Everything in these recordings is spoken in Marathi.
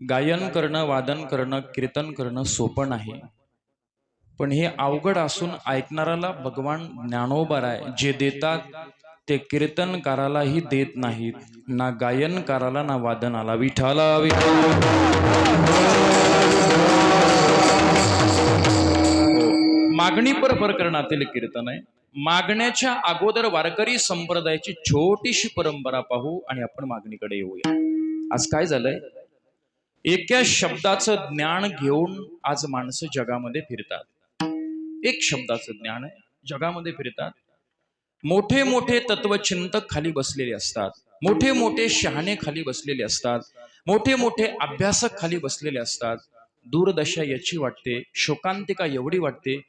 गायन करणं वादन करणं कीर्तन करणं सोपं नाही. पण हे अवघड असून ऐकणाऱ्याला भगवान ज्ञानोबर आहे जे देतात ते कीर्तनकारालाही देत नाहीत ना गायनकाराला ना वादनाला. विठाला विठाला मागणी पर प्रकरणातील कीर्तन आहे. मागण्याच्या अगोदर वारकरी संप्रदायाची छोटीशी परंपरा पाहू आणि आपण मागणीकडे येऊया. आज काय झालंय? एका शब्दाचं ज्ञान घेऊन आज माणसं जगामध्ये फिरतात. एक शब्दाचं ज्ञान आहे जगामध्ये फिरतात. मोठे मोठे तत्वचिंतक खाली बसलेले असतात. मोठे मोठे शहाणे खाली बसलेले असतात. मोठे मोठे अभ्यासक खाली बसलेले असतात. दूरदशा याची वाटते शोकांतिका एवढी वाटते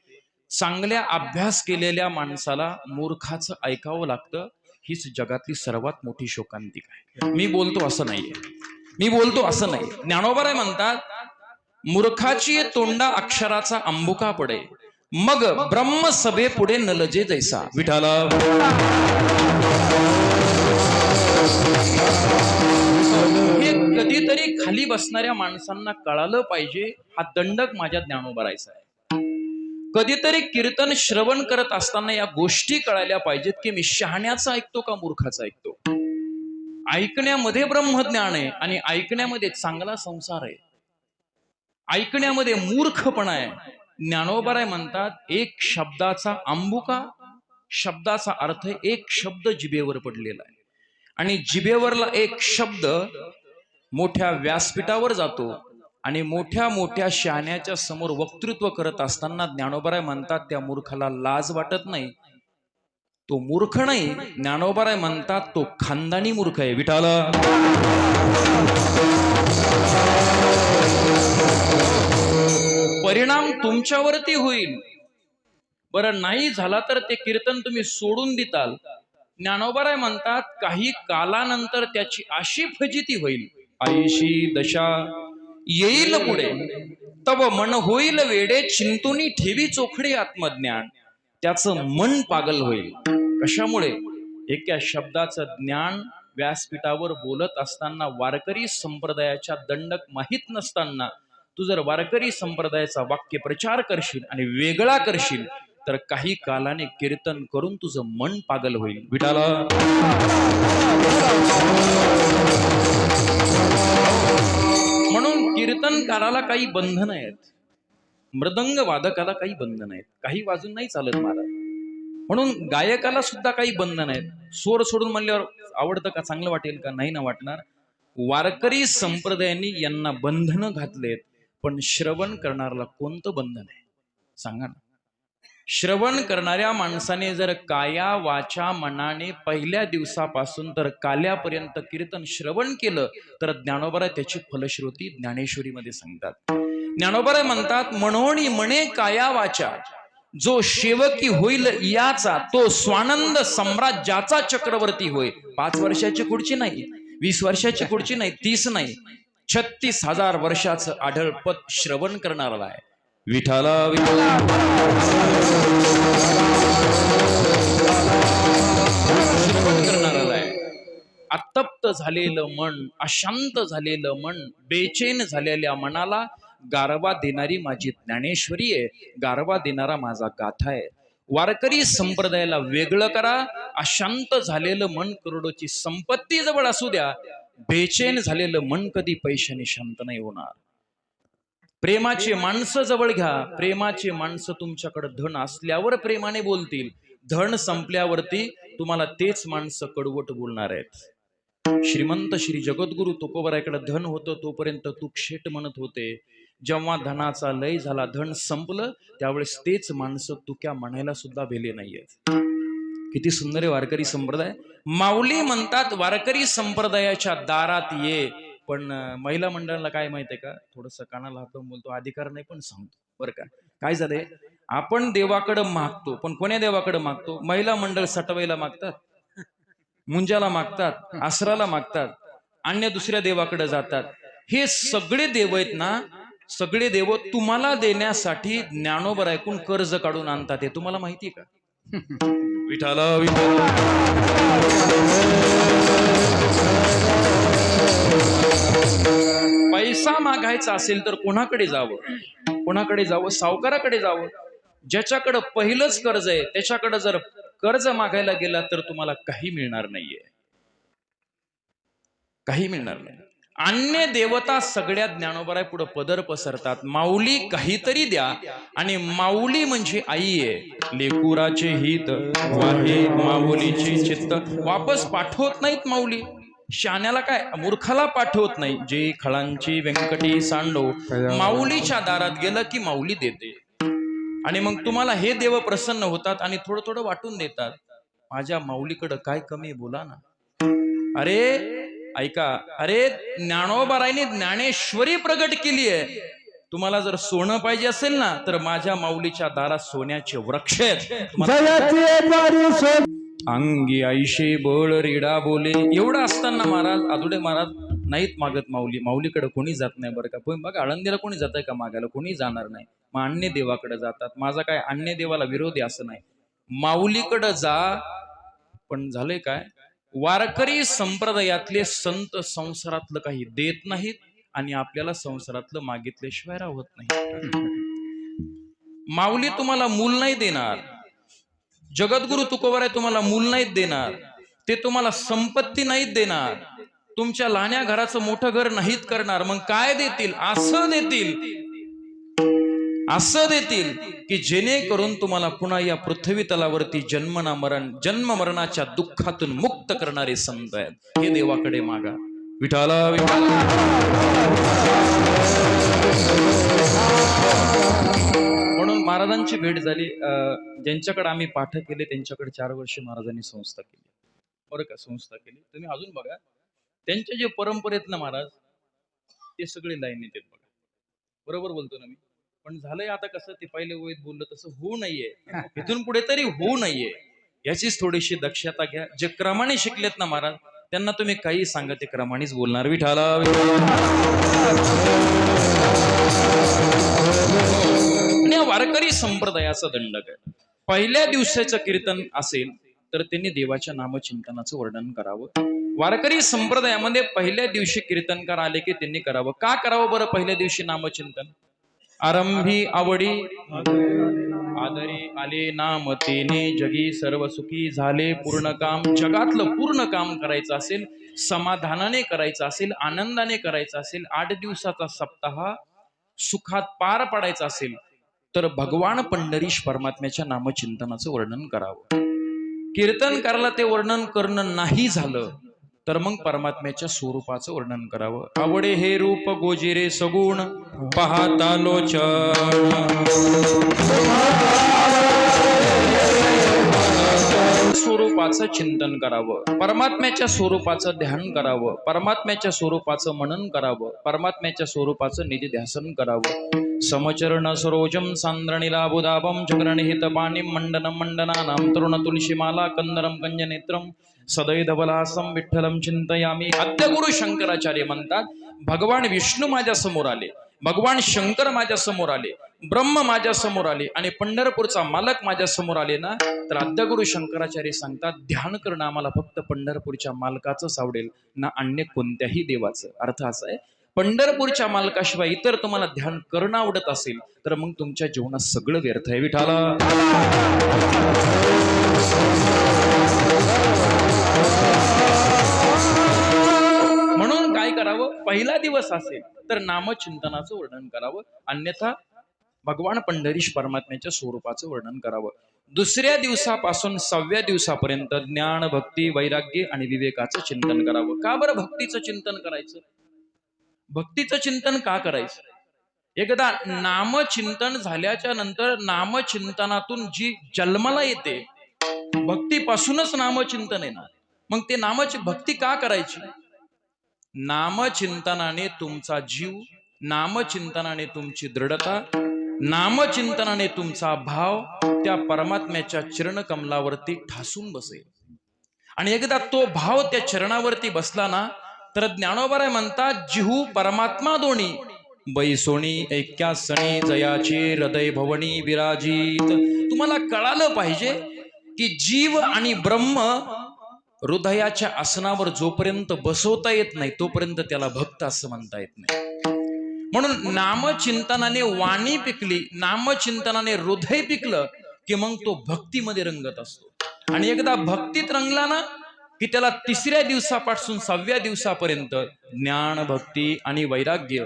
चांगल्या अभ्यास केलेल्या माणसाला मूर्खाचं ऐकावं लागतं हीच जगातली सर्वात मोठी शोकांतिका आहे. मी बोलतो असं नाहीये. मी बोलतो असं नाही. ज्ञानोबराय म्हणतात मूर्खाची तोंडा अक्षराचा अंबुका पडे मग ब्रह्म सभे पुढे नलजे जैसा. विठाला. हे कधीतरी खाली बसणाऱ्या माणसांना कळालं पाहिजे हा दंडक माझ्या ज्ञानोबरायचा आहे कधीतरी कीर्तन श्रवण करत असताना या गोष्टी कळायला पाहिजेत की मी शहाण्याचा ऐकतो का मूर्खाचा ऐकतो? ऐकण्यामध्ये ब्रह्मज्ञान आहे आणि ऐकण्यामध्ये चांगला संसार आहे. ऐकण्यामध्ये मूर्खपणा आहे. ज्ञानोबराय म्हणतात एक शब्दाचा अंबुका शब्दाचा अर्थ एक शब्द जिभेवर पडलेला आहे. आणि जिभेवरला एक शब्द मोठ्या व्यासपीठावर जातो आणि मोठ्या मोठ्या शहाण्याच्या समोर वक्तृत्व करत असताना ज्ञानोबराय म्हणतात त्या मूर्खाला लाज वाटत नाही. तो मूर्ख नाही. ज्ञानोबराय म्हणतात तो खानदानी मूर्ख आहे. विठाला परिणाम तुमच्यावरती होईल. बरं नाही झाला तर ते कीर्तन तुम्ही सोडून देताल. ज्ञानोबराय म्हणतात काही कालानंतर त्याची अशी फजिती होईल. आईशी दशा येईल पुढे. तब मन होईल वेडे चिंतुनी ठेवी चोखडी आत्मज्ञान. त्याचं मन पागल होईल. कशामुळे? एका शब्दाचं ज्ञान व्यासपीठावर बोलत असताना वारकरी संप्रदायाच्या दंडक माहीत नसताना तू जर वारकरी संप्रदायाचा वाक्य प्रचार करशील आणि वेगळा करशील तर काही कालाने कीर्तन करून तुझं मन पागल होईल. विठाला. म्हणून कीर्तनकाराला काही बंधन आहेत. मृदंग वादकाला काही बंधन आहेत. काही वाजून नाही चालत महाराज म्हणून गायकाला सुद्धा काही बंधन आहेत. स्वर सोडून म्हणल्यावर आवडतं का चांगलं वाटेल का नाही ना वाटणार. वारकरी संप्रदायांनी यांना बंधनं घातलेत पण श्रवण करणाऱ्याला कोणतं बंधन आहे? सांगा ना. श्रवण करणाऱ्या माणसाने जर काया वाचा मनाने पहिल्या दिवसापासून तर काल्यापर्यंत कीर्तन श्रवण केलं तर ज्ञानोबरा त्याची फलश्रुती ज्ञानेश्वरीमध्ये सांगतात. ज्ञानोबरा म्हणतात म्हणोणी म्हणे काया वाचा. जो शेवकी होईल याचा तो स्वानंद सम्राज्याचा चक्रवर्ती होय? पाच वर्षाची खुर्ची नाही वीस वर्षाची खुर्ची नाही तीस नाही. छत्तीस हजार वर्षाचं आढळपत श्रवण करणारा आहे. विठाला श्रवण करणारा आहे. अतप्त झालेलं मन अशांत झालेलं मन बेचैन झालेल्या मनाला गारवा देणारी माझी ज्ञानेश्वरी आहे गारवा देणारा माझा गाथा आहे. वारकरी संप्रदायाला वेगळं करा अशांत झालेलं मन करोडोची संपत्ती जवळ असू द्या बेचैन झालेलं मन कधी पैशाने शांत नाही होणार. प्रेमाचे माणसं जवळ घ्या प्रेमाचे माणसं तुमच्याकडे धन असल्यावर प्रेमाने बोलतील धन संपल्यावरती तुम्हाला तेच माणसं कडवट बोलणार आहेत. श्रीमंत श्री जगद्गुरु तुकोबराकडे धन होतं तोपर्यंत तू क्षेट म्हणत होते जेव्हा धनाचा लय झाला धन संपलं त्यावेळेस तेच माणसं तुक्या म्हणायला सुद्धा भेले नाहीयेत. किती सुंदर आहे वारकरी संप्रदाय. माऊली म्हणतात वारकरी संप्रदायाच्या दारात ये. पण महिला मंडळाला काय माहितीये का? थोडस कानाला हात बोलतो अधिकार नाही पण सांगतो. बरं का? काय झालंय? आपण देवाकडं मागतो पण कोण्या देवाकडे मागतो? महिला मंडळ सटवायला मागतात? मुंजाला मागतात? आसराला मागतात? अन्य दुसऱ्या देवाकडे जातात? हे सगळे देव आहेत ना सगळे देव तुम्हाला देण्यासाठी ज्ञानोबर ऐकून कर्ज काढून आणतात हे तुम्हाला माहिती आहे का? विठाला पैसा मागायचा असेल तर कोणाकडे जावं? कोणाकडे जावं? सावकाराकडे जावं? ज्याच्याकडं पहिलंच कर्ज आहे त्याच्याकडे जर कर्ज मागायला गेला तर तुम्हाला काही मिळणार नाहीये. काही मिळणार नाही. अन्य देवता सगळ्या ज्ञानोबराय पुढे पदर पसरतात. माऊली काहीतरी द्या आणि माऊली म्हणजे आई आहे. लेकुराचे हित वाहे माऊलीचे चित्त. वापस पाठवत नाहीत माऊली. शाण्याला काय? मूर्खाला पाठवत नाही. जे खळांची व्यंकटी सांडो माऊलीच्या दारात गेलं की माऊली देते. आणि मग तुम्हाला हे देव प्रसन्न होतात आणि थोडं थोडं वाटून देतात. माझ्या माऊलीकडं काय कमी आहे? बोला ना. अरे ऐका अरे ज्ञानोबारायने ज्ञानेश्वरी प्रगट केली आहे. तुम्हाला जर सोनं पाहिजे असेल ना तर माझ्या माऊलीच्या दारात सोन्याचे वृक्ष आहेत. अंगी आईशे बळ रेडा बोले. एवढं असताना महाराज आदुडे महाराज नाहीत मागत माऊली. माऊलीकडे कोणी जात नाही बरं का? पण बघा आळंदीला कोणी जात आहे का मागायला? कोणी जाणार नाही. मग अन्य देवाकडे जातात. माझा काय अन्य देवाला विरोध आहे असं नाही. माऊलीकडे जा. पण झालंय काय? वारकरी संप्रदायातले संत संसारातलं काही देत नाहीत आणि आपल्याला संसारातलं मागितल्याशिवाय राहत नाही माऊली तुम्हाला मूल नाही देणार. जगद्गुरु तुकोबर आहे तुम्हाला मूल नाहीत देणार. ते तुम्हाला संपत्ती नाहीत देणार. तुमच्या लहान्या घराचं मोठं घर नाहीत करणार. मग काय देतील? असं देतील. असं देतील की जेणेकरून तुम्हाला पुन्हा या पृथ्वी तलावरती जन्मना मरण जन्म मरणाच्या दुःखातून मुक्त करणारे संत आहेत. हे देवाकडे मागा. विठाला विठाला. म्हणून महाराजांची भेट झाली. ज्यांच्याकडे आम्ही पाठ केले त्यांच्याकडे चार वर्ष महाराजांनी संस्था केली. बरं का? संस्था केली. तुम्ही अजून बघा. त्यांचे जे परंपरेत ना महाराज ते सगळे लाईन येतात बघा. बरोबर बोलतो ना मी? पण झालंय आता कसं ते पहिले वयत बोललं तसं होऊ नाहीये इथून पुढे तरी होऊ नाहीये याचीच थोडीशी दक्षता घ्या. जे क्रमाने शिकलेत ना महाराज त्यांना तुम्ही काही सांगा ते क्रमानेच बोलणार. विठाला. आणि हा वारकरी संप्रदायाचा दंडक आहे पहिल्या दिवसाचं कीर्तन असेल तर त्यांनी देवाच्या नामचिंतनाचं वर्णन करावं. वारकरी संप्रदायामध्ये पहिल्या दिवशी कीर्तनकार आले की त्यांनी करावं. का करावं बरं पहिल्या दिवशी नामचिंतन? आरंभी आवडी. आदरी आले नाम तेने जगी सर्व सुखी झाले. पूर्ण काम जगातलं पूर्ण काम करायचं असेल समाधानाने करायचं असेल आनंदाने करायचं असेल आठ दिवसाचा सप्ताह सुखात पार पाडायचा असेल तर भगवान पंढरीश परमात्म्याच्या नामचिंतनाचं वर्णन करावं. कीर्तन करायला ते वर्णन करणं नाही झालं. तर मग परमात्म्याच्या स्वरूपाचं वर्णन करावं. आवडे हे रूप गोजिरे सगुण पाहता लोचन. स्वरूपाचं चिंतन करावं. परमात्म्याच्या स्वरूपाचं ध्यान करावं. परमात्म्याच्या स्वरूपाचं मनन करावं. परमात्म्याच्या स्वरूपाचं निधी ध्यासन करावं. समचरण सरोजम सांद्रणिलाबुदाबम चक्रनिहित पाणी मंडन मंडनानां तरुण तुलसीमाला कंदरम कंजनेत्रम सदैधबलासम विठ्ठलम चिंतयामी आद्यगुरु शंकराचार्य म्हणतात भगवान विष्णू माझ्यासमोर आले. भगवान शंकर माझ्यासमोर आले ब्रह्म माझ्यासमोर आले आणि पंढरपूरचा मालक माझ्यासमोर आले ना तर आद्यगुरु शंकराचार्य सांगतात ध्यान करणं आम्हाला फक्त पंढरपूरच्या मालकाचंच आवडेल ना अन्य कोणत्याही देवाचं. अर्थ असा आहे पंढरपूरच्या मालकाशिवाय इतर तुम्हाला ध्यान करणं आवडत असेल तर मग तुमच्या जीवनात सगळं व्यर्थ आहे विठाला करावं? पहिला दिवस असेल तर नामचिंतनाचं वर्णन करावं. अन्यथा भगवान पंढरीश परमात्म्याच्या स्वरूपाचं वर्णन करावं. दुसऱ्या दिवसापासून सहाव्या दिवसापर्यंत ज्ञान भक्ती वैराग्य आणि विवेकाचं चिंतन करावं. का बरं भक्तीचं चिंतन करायचं? भक्तीचं चिंतन का करायचं? एकदा नामचिंतन झाल्याच्यानंतर नामचिंतनातून जी जन्माला येते भक्तीपासूनच नामचिंतन येणार. मग ते नामची भक्ती का करायची? नामचिंतनाने तुमचा जीव नामचिंतनाने तुमची दृढता नामचिंतनाने तुमचा भाव त्या परमात्म्याच्या चरणकमलावरती ठासून बसेल. आणि एकदा तो भाव त्या चरणावरती बसला ना तर ज्ञानोबराय म्हणतात जिहू परमात्मा दोणी बैसोणी ऐक्यासणी जयाची हृदय भवनी विराजित. तुम्हाला कळालं पाहिजे की जीव आणि ब्रह्म हृदयाच्या आसनावर जोपर्यंत बसवता येत नाही तोपर्यंत त्याला भक्त असं म्हणता येत नाही. म्हणून नामचिंतनाने वाणी पिकली नामचिंतनाने हृदय पिकलं की मग तो भक्तीमध्ये रंगत असतो. आणि एकदा भक्तीत रंगला ना की त्याला तिसऱ्या दिवसापासून सहाव्या दिवसापर्यंत ज्ञान भक्ती आणि वैराग्य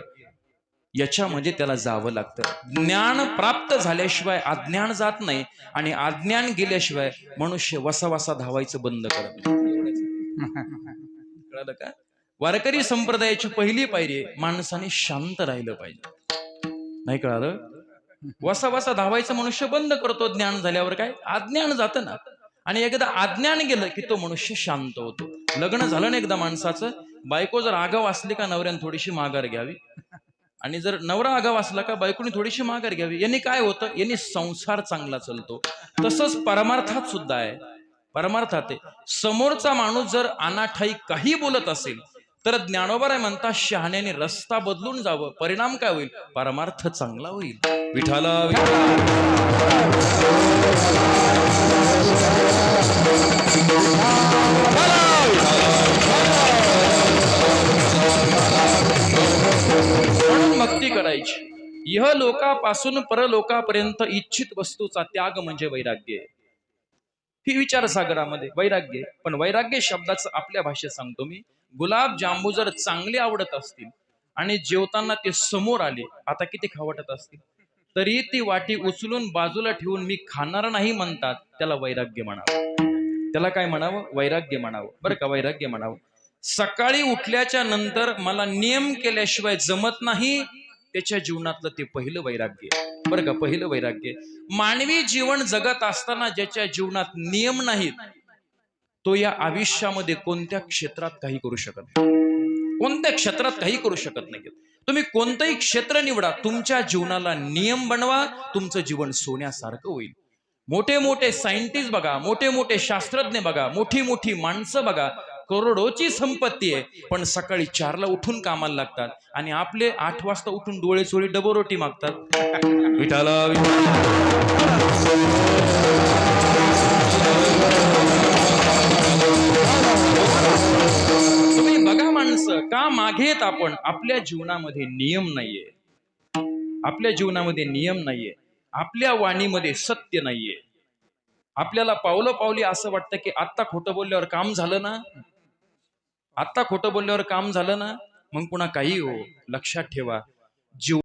याच्यामध्ये त्याला जावं लागतं. ज्ञान प्राप्त झाल्याशिवाय अज्ञान जात नाही आणि अज्ञान गेल्याशिवाय मनुष्य वसावासा धावायचं बंद करत नाही. कळलं का? वारकरी संप्रदायाची पहिली पायरी माणसाने शांत राहिलं पाहिजे. नाही कळालं? वसा वसा धावायचं मनुष्य बंद करतो ज्ञान झाल्यावर काय? अज्ञान जातं ना. आणि एकदा अज्ञान गेलं की तो मनुष्य शांत होतो. लग्न झालं ना एकदा माणसाचं बायको जर आगाव असली का नवऱ्याने थोडीशी माघार घ्यावी? आणि जर नवरा आगाव असला का बायकोने थोडीशी माघार घ्यावी? यांनी काय होतं? यांनी संसार चांगला चालतो. तसंच परमार्थात सुद्धा आहे. परमार्थात समोरचा माणूस जर अनाठाई काही बोलत असेल तर ज्ञानोबा म्हणता शहाण्याने रस्ता बदलून जावं. परिणाम काय होईल? परमार्थ चांगला होईल. विठाला म्हणून भक्ती करायची. यह लोकापासून परलोकापर्यंत इच्छित वस्तूचा त्याग म्हणजे वैराग्य आहे. ही विचारसागरामध्ये. वैराग्य पण वैराग्य शब्दाचं आपल्या भाषेत सांगतो मी. गुलाब जांबू जर चांगले आवडत असतील आणि जेवताना ते समोर आले आता किती खावटत असतील? तरी ती वाटी उचलून बाजूला ठेवून मी खाणार नाही म्हणतात त्याला वैराग्य म्हणावं. त्याला काय म्हणावं? वैराग्य म्हणावं. बरं का वैराग्य म्हणावं. सकाळी उठल्याच्या नंतर मला नियम केल्याशिवाय जमत नाही त्याच्या जीवनातलं ते पहिलं वैराग्य आहे. बरं का पहिलं वैराग्य. मानवी जीवन जगत असताना ज्याच्या जीवनात नियम नाहीत तो या आयुष्यामध्ये कोणत्या क्षेत्रात काही करू शकत नाही. कोणत्या क्षेत्रात काही करू शकत नाही तुम्ही कोणतंही क्षेत्र निवडा तुमच्या जीवनाला नियम बनवा तुमचं जीवन सोन्यासारखं होईल. मोठे मोठे सायंटिस्ट बघा मोठे मोठे शास्त्रज्ञ बघा मोठी मोठी माणसं बघा करोडोची संपत्ती आहे पण सकाळी चारला उठून कामाला लागतात आणि आपले आठ वाजता उठून डोळे चोळी डबोरोटी मागतात. विठाला तुम्ही बघा माणसं का मागे आपण? आपल्या जीवनामध्ये नियम नाहीये. आपल्या जीवनामध्ये नियम नाहीये. आपल्या वाणीमध्ये सत्य नाहीये. आपल्याला पावलं पावली असं वाटतं की आत्ता खोटं बोलल्यावर काम झालं ना? आत्ता खोटं बोलल्यावर काम झालं ना मग पुन्हा काही हो लक्षात ठेवा. जीव